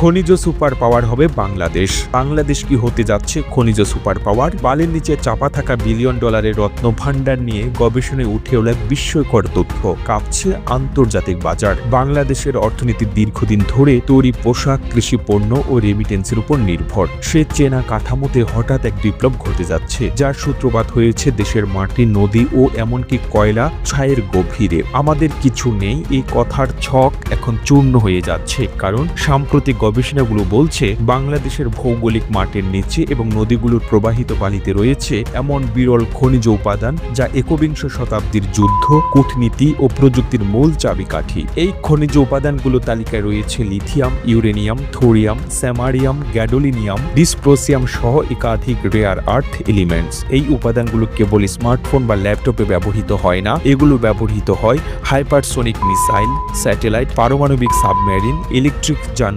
খনিজ super power হবে বাংলাদেশ। বাংলাদেশ কি হতে যাচ্ছে খনিজ সুপার পাওয়ার? বালির নিচে চাপা থাকা বিলিয়ন ডলারের রত্ন ভাণ্ডার নিয়ে গবেষণায় উঠে এক বিস্ময়কর তথ্য। কাঁপছে আন্তর্জাতিক বাজার। বাংলাদেশের অর্থনীতি দীর্ঘদিন ধরে তৈরি পোশাক, কৃষি পণ্য ও রেমিটেন্সের উপর নির্ভর। সে চেনা কাঠামোতে হঠাৎ এক বিপ্লব ঘটে যাচ্ছে, যার সূত্রপাত হয়েছে দেশের মাটি, নদী ও এমনকি কয়লা ছায়ের গভীরে। আমাদের কিছু নেই, এই কথার ছক এখন চূর্ণ হয়ে যাচ্ছে, কারণ সাম্প্রতিক গবেষণাগুলো বলছে, বাংলাদেশের ভৌগোলিক মাটির নিচে এবং নদীগুলোর প্রবাহিত পানিতে রয়েছে এমন বিরল খনিজ উপাদান যা একবিংশ শতাব্দীর যুদ্ধ, কূটনীতি ও প্রযুক্তির মূল চাবিকাঠি। এই খনিজ উপাদানগুলো তালিকায় রয়েছে lithium, uranium, thorium, samarium, gadolinium, dysprosium সহ একাধিক রেয়ার আর্থ এলিমেন্টস। এই উপাদানগুলো কেবল স্মার্টফোন বা ল্যাপটপে ব্যবহৃত হয় না, এগুলো ব্যবহৃত হয় হাইপারসোনিক মিসাইল, স্যাটেলাইট, পারমাণবিক সাবমেরিন, ইলেকট্রিক যানবাহন